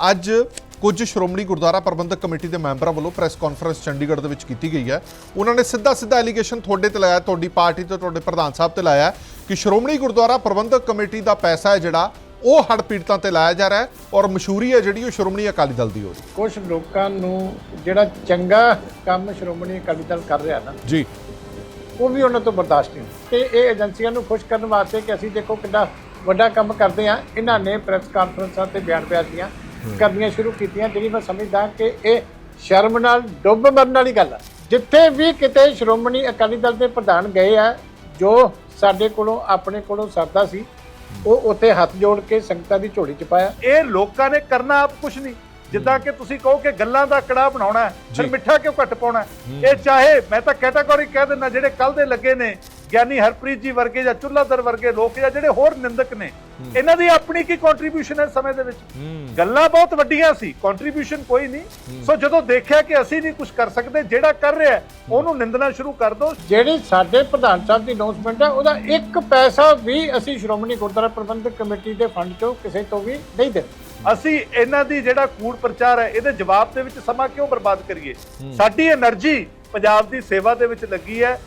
ਅੱਜ ਕੁਝ ਸ਼੍ਰੋਮਣੀ ਗੁਰਦੁਆਰਾ ਪ੍ਰਬੰਧਕ ਕਮੇਟੀ ਦੇ ਮੈਂਬਰਾਂ ਵੱਲੋਂ ਪ੍ਰੈਸ ਕਾਨਫਰੰਸ ਚੰਡੀਗੜ੍ਹ ਦੇ ਵਿੱਚ ਕੀਤੀ ਗਈ ਹੈ। ਉਹਨਾਂ ਨੇ ਸਿੱਧਾ ਸਿੱਧਾ ਐਲੀਗੇਸ਼ਨ ਤੁਹਾਡੇ ਤੇ ਲਾਇਆ ਤੁਹਾਡੀ ਪਾਰਟੀ ਤੇ ਤੁਹਾਡੇ ਪ੍ਰਧਾਨ ਸਾਹਿਬ ਤੇ ਲਾਇਆ ਕਿ ਸ਼੍ਰੋਮਣੀ ਗੁਰਦੁਆਰਾ ਪ੍ਰਬੰਧਕ ਕਮੇਟੀ ਦਾ ਪੈਸਾ ਹੈ ਜਿਹੜਾ ਉਹ ਹੜ੍ਹ ਪੀੜਤਾਂ ਤੇ ਲਾਇਆ ਜਾ ਰਿਹਾ ਹੈ ਔਰ ਮਸ਼ਹੂਰੀ ਹੈ ਜਿਹੜੀ ਉਹ ਸ਼੍ਰੋਮਣੀ ਅਕਾਲੀ ਦਲ ਦੀ ਹੋ ਰਹੀ ਕੁਝ ਲੋਕਾਂ ਨੂੰ ਜਿਹੜਾ ਚੰਗਾ ਕੰਮ ਸ਼੍ਰੋਮਣੀ ਅਕਾਲੀ ਦਲ ਕਰ ਰਿਹਾ ਨਾ ਜੀ। ਉਹ ਵੀ ਉਹਨਾਂ ਤੋਂ ਬਰਦਾਸ਼ਤ ਨਹੀਂ। ਤੇ ਇਹ ਏਜੰਸੀਆਂ ਨੂੰ ਖੁਸ਼ ਕਰਨ ਵਾਸਤੇ ਕਿ ਅਸੀਂ ਦੇਖੋ ਕਿੰਨਾ ਵੱਡਾ ਕੰਮ ਕਰਦੇ ਆ ਇਹਨਾਂ ਨੇ ਪ੍ਰੈਸ ਕਾਨਫਰੰਸਾਂ ਤੇ ਬਿਆਨਬਾਜ਼ੀਆਂ ਕਰਨੀਆਂ ਸ਼ੁਰੂ ਕੀਤੀਆਂ ਜਿਹੜੀ ਮੈਂ ਸਮਝਦਾ ਕਿ ਇਹ ਸ਼ਰਮ ਨਾਲ ਡੁੱਬ ਮਰਨ ਵਾਲੀ ਗੱਲ ਆ। ਜਿੱਥੇ ਵੀ ਕਿਤੇ ਸ਼੍ਰੋਮਣੀ ਅਕਾਲੀ ਦਲ ਦੇ ਪ੍ਰਧਾਨ ਗਏ ਆ ਜੋ ਸਾਡੇ ਕੋਲੋਂ ਆਪਣੇ ਕੋਲੋਂ ਸਰਦਾ ਸੀ ਉਹ ਉੱਥੇ ਹੱਥ ਜੋੜ ਕੇ ਸੰਗਤਾਂ ਦੀ ਝੋਲੀ ਚ ਪਾਇਆ। ਇਹ ਲੋਕਾਂ ਨੇ ਕਰਨਾ ਆਪ ਕੁਝ ਨਹੀਂ। ਜਿੱਦਾਂ ਕਿ ਤੁਸੀਂ ਕਹੋ ਕਿ ਗੱਲਾਂ ਦਾ ਕੜਾ ਬਣਾਉਣਾ ਹੈ, ਫਿਰ ਮਿੱਠਾ ਕਿਉਂ ਘੱਟ ਪਾਉਣਾ? ਇਹ ਚਾਹੇ ਮੈਂ ਤਾਂ ਕੈਟਾਗੋਰੀ ਕਹਿ ਦਿੰਦਾ ਜਿਹੜੇ ਕੱਲ ਦੇ ਲੱਗੇ ਨੇ ਗਿਆਨੀ ਹਰਪ੍ਰੀਤ ਜੀ ਵਰਗੇ ਜਾਂ ਚੁੱਲਾਦਰ ਵਰਗੇ ਲੋਕ ਜਾਂ ਜਿਹੜੇ ਹੋਰ ਨਿੰਦਕ ਨੇ ਇਹਨਾਂ ਦੀ ਆਪਣੀ ਕੀ ਕੰਟਰੀਬਿਊਸ਼ਨ ਹੈ ਸਮੇਂ ਦੇ ਵਿੱਚ? ਗੱਲਾਂ ਬਹੁਤ ਵੱਡੀਆਂ ਸੀ ਕੰਟਰੀਬਿਊਸ਼ਨ ਕੋਈ ਨਹੀਂ। ਸੋ ਜਦੋਂ ਦੇਖਿਆ ਕਿ ਅਸੀਂ ਨਹੀਂ ਕੁਝ ਕਰ ਸਕਦੇ ਜਿਹੜਾ ਕਰ ਰਿਹਾ ਉਹਨੂੰ ਨਿੰਦਣਾ ਸ਼ੁਰੂ ਕਰ ਦੋ ਜਿਹੜੀ ਸਾਡੇ ਪ੍ਰਧਾਨ ਸਾਹਿਬ ਦੀ ਅਨਾਉਂਸਮੈਂਟ ਹੈ ਉਹਦਾ ਇੱਕ ਪੈਸਾ ਵੀ ਅਸੀਂ ਸ਼੍ਰੋਮਣੀ ਗੁਰਦੁਆਰਾ ਪ੍ਰਬੰਧਕ ਕਮੇਟੀ ਦੇ ਫੰਡ ਚੋਂ ਕਿਸੇ ਤੋਂ ਵੀ ਨਹੀਂ ਦਿੱਤਾ ਅਸੀਂ ਇਹਨਾਂ ਦੀ ਜਿਹੜਾ ਕੂੜ ਪ੍ਰਚਾਰ ਹੈ ਇਹਦੇ ਜਵਾਬ ਦੇ ਵਿੱਚ ਸਮਾਂ ਕਿਉਂ ਬਰਬਾਦ ਕਰੀਏ? ਸਾਡੀ એનર્ਜੀ ਪੰਜਾਬ ਦੀ ਸੇਵਾ ਦੇ ਵਿੱਚ ਲੱਗੀ ਹੈ